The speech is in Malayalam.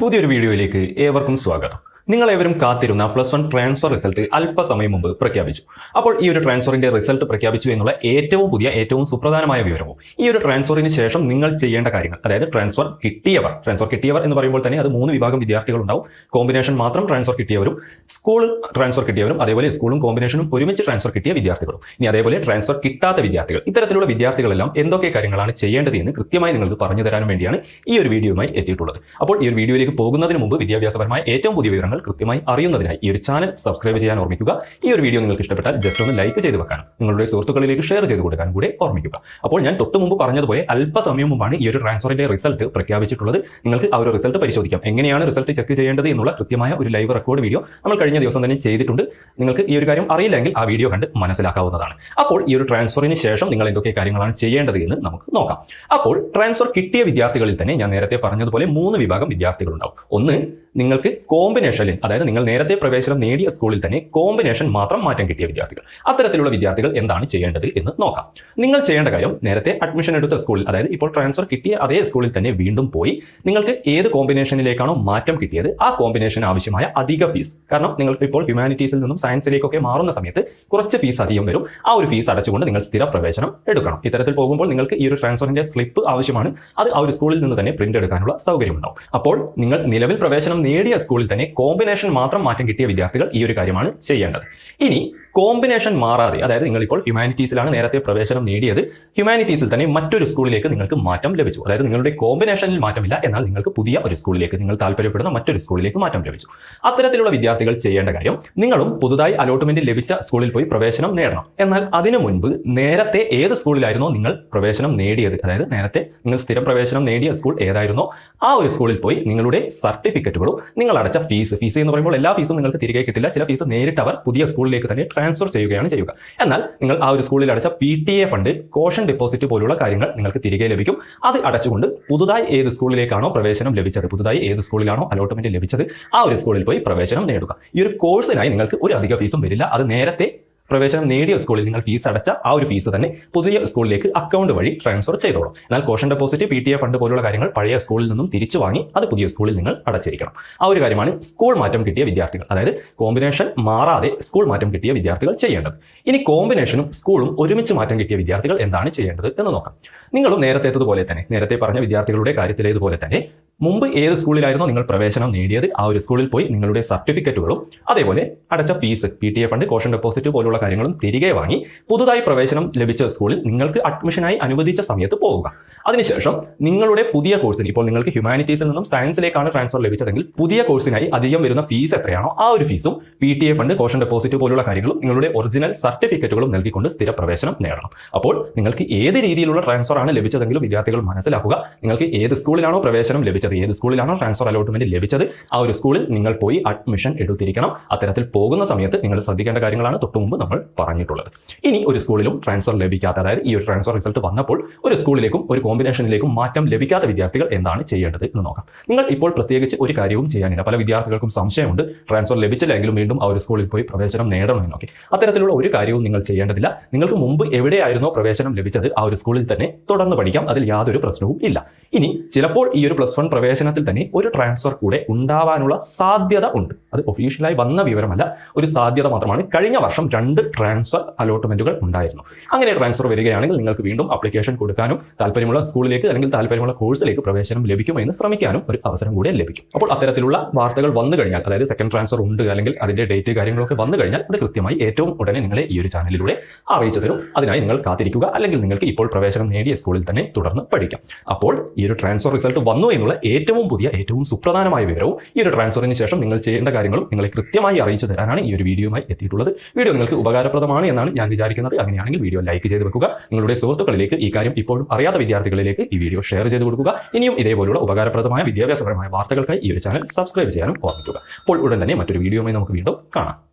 പുതിയൊരു വീഡിയോയിലേക്ക് ഏവർക്കും സ്വാഗതം. നിങ്ങളേവരും കാത്തിരുന്ന പ്ലസ് വൺ ട്രാൻസ്ഫർ റിസൾട്ട് അല്പസമയം മുമ്പ് പ്രഖ്യാപിച്ചു. അപ്പോൾ ഈ ഒരു ട്രാൻസ്ഫറിന്റെ റിസൾട്ട് പ്രഖ്യാപിച്ചു എന്നുള്ള ഏറ്റവും പുതിയ ഏറ്റവും സുപ്രധാനമായ വിവരവും ഈ ഒരു ട്രാൻസ്ഫറിന് ശേഷം നിങ്ങൾ ചെയ്യേണ്ട കാര്യങ്ങൾ. അതായത് ട്രാൻസ്ഫർ കിട്ടിയവർ ട്രാൻസ്ഫർ കിട്ടിയവർ എന്ന് പറയുമ്പോൾ തന്നെ അത് മൂന്ന് വിഭാഗം വിദ്യാർത്ഥികൾ ഉണ്ടാവും. കോമ്പിനേഷൻ മാത്രം ട്രാൻസ്ഫർ കിട്ടിയവരും സ്കൂൾ ട്രാൻസ്ഫർ കിട്ടിയവരും അതേപോലെ സ്കൂളും കോമ്പിനേഷനും ഒരുമിച്ച് ട്രാൻസ്ഫർ കിട്ടിയ വിദ്യാർത്ഥികളും. ഇനി അതേപോലെ ട്രാൻസ്ഫർ കിട്ടാത്ത വിദ്യാർത്ഥികൾ ഇത്തരത്തിലുള്ള വിദ്യാർത്ഥികളെല്ലാം എന്തൊക്കെ കാര്യങ്ങളാണ് ചെയ്യേണ്ടത് എന്ന് കൃത്യമായി നിങ്ങൾക്ക് പറഞ്ഞു തരാനും വേണ്ടിയാണ് ഈ ഒരു വീഡിയോയുമായി എത്തിയിട്ടുള്ളത്. അപ്പോൾ ഈ ഒരു വീഡിയോയിലേക്ക് പോകുന്നതിന് മുമ്പ് വിദ്യാഭ്യാസപരമായ ഏറ്റവും പുതിയ വിവരങ്ങൾ കൃത്യമായി അറിയുന്നതിനായി ഈ ഒരു ചാനൽ സബ്സ്ക്രൈബ് ചെയ്യാൻ ഓർമ്മിക്കുക. ഈ ഒരു വീഡിയോ നിങ്ങൾക്ക് ഇഷ്ടപ്പെട്ടാൽ ജസ്റ്റ് ഒന്ന് ലൈക്ക് ചെയ്ത് വെക്കാനും നിങ്ങളുടെ സുഹൃത്തുക്കളിലേക്ക് ഷെയർ ചെയ്ത് കൊടുക്കാൻ കൂടി ഓർമ്മിക്കുക. അപ്പോൾ ഞാൻ തൊട്ട് മുമ്പ് പറഞ്ഞതുപോലെ അല്പസമയം മുമ്പാണ് ഈ ഒരു ട്രാൻസ്ഫറിന്റെ റിസൾട്ട് പ്രഖ്യാപിച്ചിട്ടുള്ളത്. നിങ്ങൾക്ക് ആ ഒരു റിസൾട്ട് പരിശോധിക്കാം. എങ്ങനെയാണ് റിസൾട്ട് ചെക്ക് ചെയ്യേണ്ടത് എന്നുള്ള കൃത്യമായ ഒരു ലൈവ് റെക്കോർഡ് വീഡിയോ നമ്മൾ കഴിഞ്ഞ ദിവസം തന്നെ ചെയ്തിട്ടുണ്ട്. നിങ്ങൾക്ക് ഈ ഒരു കാര്യം അറിയില്ലെങ്കിൽ ആ വീഡിയോ കണ്ട് മനസ്സിലാക്കാവുന്നതാണ്. അപ്പോൾ ഈ ഒരു ട്രാൻസ്ഫറിന് ശേഷം നിങ്ങൾ എന്തൊക്കെ കാര്യങ്ങളാണ് ചെയ്യേണ്ടത് എന്ന് നമുക്ക് നോക്കാം. അപ്പോൾ ട്രാൻസ്ഫർ കിട്ടിയ വിദ്യാർത്ഥികളിൽ തന്നെ ഞാൻ നേരത്തെ പറഞ്ഞതുപോലെ മൂന്ന് വിഭാഗം വിദ്യാർത്ഥികളുണ്ടാവും. ഒന്ന് നിങ്ങൾക്ക് കോമ്പിനേഷനിൽ അതായത് നിങ്ങൾ നേരത്തെ പ്രവേശനം നേടിയ സ്കൂളിൽ തന്നെ കോമ്പിനേഷൻ മാത്രം മാറ്റം കിട്ടിയ വിദ്യാർത്ഥികൾ. അത്തരത്തിലുള്ള വിദ്യാർത്ഥികൾ എന്താണ് ചെയ്യേണ്ടത് എന്ന് നോക്കാം. നിങ്ങൾ ചെയ്യേണ്ട കാര്യം നേരത്തെ അഡ്മിഷൻ എടുത്ത സ്കൂളിൽ അതായത് ഇപ്പോൾ ട്രാൻസ്ഫർ കിട്ടിയ അതേ സ്കൂളിൽ തന്നെ വീണ്ടും പോയി നിങ്ങൾക്ക് ഏത് കോമ്പിനേഷനിലേക്കാണോ മാറ്റം കിട്ടിയത് ആ കോമ്പിനേഷൻ ആവശ്യമായ അധിക ഫീസ് കാരണം നിങ്ങൾക്ക് ഇപ്പോൾ ഹ്യൂമാനിറ്റീസിൽ നിന്നും സയൻസിലേക്കൊക്കെ മാറുന്ന സമയത്ത് കുറച്ച് ഫീസ് അധികം വരും. ആ ഒരു ഫീസ് അടച്ചുകൊണ്ട് നിങ്ങൾ സ്ഥിര പ്രവേശനം എടുക്കണം. ഇത്തരത്തിൽ പോകുമ്പോൾ നിങ്ങൾക്ക് ഈ ഒരു ട്രാൻസ്ഫറിന്റെ സ്ലിപ്പ് ആവശ്യമാണ്. അത് ആ ഒരു സ്കൂളിൽ നിന്ന് തന്നെ പ്രിന്റ് എടുക്കാനുള്ള സൗകര്യമുണ്ടാവും. അപ്പോൾ നിങ്ങൾ നിലവിൽ പ്രവേശനം നേടിയ സ്കൂളിൽ തന്നെ കോമ്പിനേഷൻ മാത്രം മാറ്റം കിട്ടിയ വിദ്യാർത്ഥികൾ ഈ ഒരു കാര്യമാണ് ചെയ്യേണ്ടത്. ഇനി കോമ്പിനേഷൻ മാറാതെ അതായത് നിങ്ങൾ ഇപ്പോൾ ഹ്യൂമാനിറ്റീസിലാണ് നേരത്തെ പ്രവേശനം നേടിയത് ഹ്യൂമാനിറ്റീസിൽ തന്നെ മറ്റൊരു സ്കൂളിലേക്ക് നിങ്ങൾക്ക് മാറ്റം ലഭിച്ചു. അതായത് നിങ്ങളുടെ കോമ്പിനേഷനിൽ മാറ്റമില്ല എന്നാൽ നിങ്ങൾക്ക് പുതിയ ഒരു സ്കൂളിലേക്ക് നിങ്ങൾ താല്പര്യപ്പെടുന്ന മറ്റൊരു സ്കൂളിലേക്ക് മാറ്റം ലഭിച്ചു. അത്തരത്തിലുള്ള വിദ്യാർത്ഥികൾ ചെയ്യേണ്ട കാര്യം നിങ്ങളും പുതുതായി അലോട്ട്മെന്റ് ലഭിച്ച സ്കൂളിൽ പോയി പ്രവേശനം നേടണം. എന്നാൽ അതിനു മുൻപ് നേരത്തെ ഏത് സ്കൂളിലായിരുന്നോ നിങ്ങൾ പ്രവേശനം നേടിയത് അതായത് നേരത്തെ നിങ്ങൾ സ്ഥിരം പ്രവേശനം നേടിയ സ്കൂൾ ഏതായിരുന്നോ ആ ഒരു സ്കൂളിൽ പോയി നിങ്ങളുടെ സർട്ടിഫിക്കറ്റുകളും നിങ്ങൾ അടച്ച ഫീസ് ഫീസ് എന്ന് പറയുമ്പോൾ എല്ലാ ഫീസും നിങ്ങൾക്ക് തിരികെ കിട്ടില്ല. ചില ഫീസ് നേരിട്ട് അവർ പുതിയ സ്കൂളിലേക്ക് തന്നെ ട്രാൻസ്ഫർ ചെയ്യുകയാണ് ചെയ്യുക. എന്നാൽ നിങ്ങൾ ആ ഒരു സ്കൂളിൽ അടച്ച P T A fund caution deposit പോലുള്ള കാര്യങ്ങൾ നിങ്ങൾക്ക് തിരികെ ലഭിക്കും. അത് അടച്ചുകൊണ്ട് പുതുതായി ഏത് സ്കൂളിലേക്കാണോ പ്രവേശനം ലഭിച്ചത് പുതുതായി ഏത് സ്കൂളിലാണോ അലോട്ട്മെന്റ് ലഭിച്ചത് ആ ഒരു സ്കൂളിൽ പോയി പ്രവേശനം നേടുക. ഈ ഒരു കോഴ്സിനായി നിങ്ങൾക്ക് ഒരു അധിക ഫീസും വരില്ല. അത് നേരത്തെ പ്രവേശനം നേടിയ സ്കൂളിൽ നിങ്ങൾ ഫീസ് അടച്ച ആ ഒരു ഫീസ് തന്നെ പുതിയ സ്കൂളിലേക്ക് അക്കൗണ്ട് വഴി ട്രാൻസ്ഫർ ചെയ്തോളും. എന്നാൽ caution deposit P T A fund പോലുള്ള കാര്യങ്ങൾ പഴയ സ്കൂളിൽ നിന്നും തിരിച്ചു വാങ്ങി അത് പുതിയ സ്കൂളിൽ നിങ്ങൾ അടച്ചിരിക്കണം. ആ ഒരു കാര്യമാണ് സ്കൂൾ മാറ്റം കിട്ടിയ വിദ്യാർത്ഥികൾ. അതായത് കോമ്പിനേഷൻ മാറാതെ സ്കൂൾ മാറ്റം കിട്ടിയ വിദ്യാർത്ഥികൾ ചെയ്യേണ്ടത്. ഇനി കോമ്പിനേഷനും സ്കൂളും ഒരുമിച്ച് മാറ്റം കിട്ടിയ വിദ്യാർത്ഥികൾ എന്താണ് ചെയ്യേണ്ടത് എന്ന് നോക്കാം. നിങ്ങളും നേരത്തേതുപോലെ തന്നെ നേരത്തെ പറഞ്ഞ വിദ്യാർത്ഥികളുടെ കാര്യത്തിലേതുപോലെ തന്നെ മുമ്പ് ഏത് സ്കൂളിലായിരുന്നു നിങ്ങൾ പ്രവേശനം നേടിയത്? ആ ഒരു സ്കൂളിൽ പോയി നിങ്ങളുടെ സർട്ടിഫിക്കറ്റുകളും അതേപോലെ അടച്ച fees P T A fund caution deposit പോലുള്ള കാര്യങ്ങളും തിരികെ വാങ്ങി പുതുതായി പ്രവേശനം ലഭിച്ച സ്കൂളിൽ നിങ്ങൾക്ക് അഡ്മിഷനായി അനുവദിച്ച സമയത്ത് പോവുക. അതിനുശേഷം നിങ്ങളുടെ പുതിയ കോഴ്സിന് ഇപ്പോൾ നിങ്ങൾക്ക് ഹ്യൂമാനിറ്റീസിൽ നിന്നും സയൻസിലേക്കാണ് ട്രാൻസ്ഫർ ലഭിച്ചതെങ്കിൽ പുതിയ കോഴ്സിനായി അധികം വരുന്ന ഫീസ് എത്രയാണോ ആ ഒരു ഫീസും P T A fund caution deposit പോലുള്ള കാര്യങ്ങളും നിങ്ങളുടെ ഒറിജിനൽ സർട്ടിഫിക്കറ്റുകളും നൽകിക്കൊണ്ട് സ്ഥിര പ്രവേശനം നേടണം. അപ്പോൾ നിങ്ങൾക്ക് ഏത് രീതിയിലുള്ള ട്രാൻസ്ഫർ ആണ് ലഭിച്ചതെങ്കിലും വിദ്യാർത്ഥികൾ മനസ്സിലാക്കുക നിങ്ങൾക്ക് ഏത് സ്കൂളിലാണോ പ്രവേശനം ലഭിച്ചത് ഏത് സ്കൂളിലാണോ ട്രാൻസ്ഫർ അലോട്ട്മെന്റ് ലഭിച്ചത്? ആ ഒരു സ്കൂളിൽ നിങ്ങൾ പോയി അഡ്മിഷൻ എടുത്തിരിക്കണം. അത്തരത്തിൽ പോകുന്ന സമയത്ത് നിങ്ങൾ ശ്രദ്ധിക്കേണ്ട കാര്യങ്ങളാണ് തൊട്ടു മുമ്പ് നമ്മൾ പറഞ്ഞിട്ടുള്ളത്. ഇനി ഒരു സ്കൂളിലും ട്രാൻസ്ഫർ ലഭിക്കാത്ത അതായത് ഈ ഒരു ട്രാൻസ്ഫർ റിസൾട്ട് വന്നപ്പോൾ ഒരു സ്കൂളിലേക്കും ഒരു കോമ്പിനേഷനിലേക്കും മാറ്റം ലഭിക്കാത്ത വിദ്യാർത്ഥികൾ എന്താണ് ചെയ്യേണ്ടത് എന്ന് നോക്കാം. നിങ്ങൾ ഇപ്പോൾ പ്രത്യേകിച്ച് ഒരു കാര്യവും ചെയ്യാനില്ല. പല വിദ്യാർത്ഥികൾക്കും സംശയമുണ്ട്. ട്രാൻസ്ഫർ ലഭിച്ചില്ലെങ്കിലും വീണ്ടും ആ ഒരു സ്കൂളിൽ പോയി പ്രവേശനം നേടണം എന്നൊക്കെ. അത്തരത്തിലുള്ള ഒരു കാര്യവും നിങ്ങൾ ചെയ്യേണ്ടതില്ല. നിങ്ങൾക്ക് മുമ്പ് എവിടെയായിരുന്നോ പ്രവേശനം ലഭിച്ചത് ആ ഒരു സ്കൂളിൽ തന്നെ തുടർന്ന് പഠിക്കാം. അതിൽ യാതൊരു പ്രശ്നവും ഇല്ല. ഇനി ചിലപ്പോൾ ഈ ഒരു പ്ലസ് വൺ പ്രവേശനത്തിൽ തന്നെ ഒരു ട്രാൻസ്ഫർ കൂടെ ഉണ്ടാവാനുള്ള സാധ്യത ഉണ്ട്. അത് ഒഫീഷ്യലായി വന്ന വിവരമല്ല ഒരു സാധ്യത മാത്രമാണ്. കഴിഞ്ഞ വർഷം രണ്ട് ട്രാൻസ്ഫർ അലോട്ട്മെന്റുകൾ ഉണ്ടായിരുന്നു. അങ്ങനെ ട്രാൻസ്ഫർ വരികയാണെങ്കിൽ നിങ്ങൾക്ക് വീണ്ടും അപ്ലിക്കേഷൻ കൊടുക്കാനും താല്പര്യമുള്ള സ്കൂളിലേക്ക് അല്ലെങ്കിൽ താല്പര്യമുള്ള കോഴ്സിലേക്ക് പ്രവേശനം ലഭിക്കുമെന്ന് ശ്രമിക്കാനും ഒരു അവസരം കൂടെ ലഭിക്കും. അപ്പോൾ അത്തരത്തിലുള്ള വാർത്തകൾ വന്നു കഴിഞ്ഞാൽ അതായത് സെക്കൻഡ് ട്രാൻസ്ഫർ ഉണ്ട് അല്ലെങ്കിൽ അതിന്റെ ഡേറ്റ് കാര്യങ്ങളൊക്കെ വന്നു കഴിഞ്ഞാൽ അത് കൃത്യമായി ഏറ്റവും ഉടനെ നിങ്ങളെ ഈ ഒരു ചാനലിലൂടെ അറിയിച്ചു തരും. അതിനായി നിങ്ങൾ കാത്തിരിക്കുക. അല്ലെങ്കിൽ നിങ്ങൾക്ക് ഇപ്പോൾ പ്രവേശനം നേടിയ സ്കൂളിൽ തന്നെ തുടർന്ന് പഠിക്കാം. അപ്പോൾ ഈ ഒരു ട്രാൻസ്ഫർ റിസൾട്ട് വന്നു എന്നുള്ള ഏറ്റവും പുതിയ ഏറ്റവും സുപ്രധാനമായ വിവരവും ഈ ഒരു ട്രാൻസ്ഫറിന് ശേഷം നിങ്ങൾ ചെയ്യേണ്ട കാര്യങ്ങളും നിങ്ങളെ കൃത്യമായി അറിയിച്ചു തരാനാണ് ഈ ഒരു വീഡിയോയുമായി എത്തിയിട്ടുള്ളത്. വീഡിയോ നിങ്ങൾക്ക് ഉപകാരപ്രദമാണ് എന്നാണ് ഞാൻ വിചാരിക്കുന്നത്. അങ്ങനെയാണെങ്കിൽ വീഡിയോ ലൈക്ക് ചെയ്ത് വെക്കുക. നിങ്ങളുടെ സുഹൃത്തുക്കളിലേക്ക് ഈ കാര്യം ഇപ്പോഴും അറിയാത്ത വിദ്യാർത്ഥികളിലേക്ക് ഈ വീഡിയോ ഷെയർ ചെയ്ത് കൊടുക്കുക. ഇനിയും ഇതേപോലുള്ള ഉപകാരപ്രദമായ വിദ്യാഭ്യാസപരമായ വാർത്തകൾക്കായി ഈ ഒരു ചാനൽ സബ്സ്ക്രൈബ് ചെയ്യാനും ഓർമ്മിക്കുക. അപ്പോൾ ഉടൻ തന്നെ മറ്റൊരു വീഡിയോയുമായി നമുക്ക് വീണ്ടും കാണാം.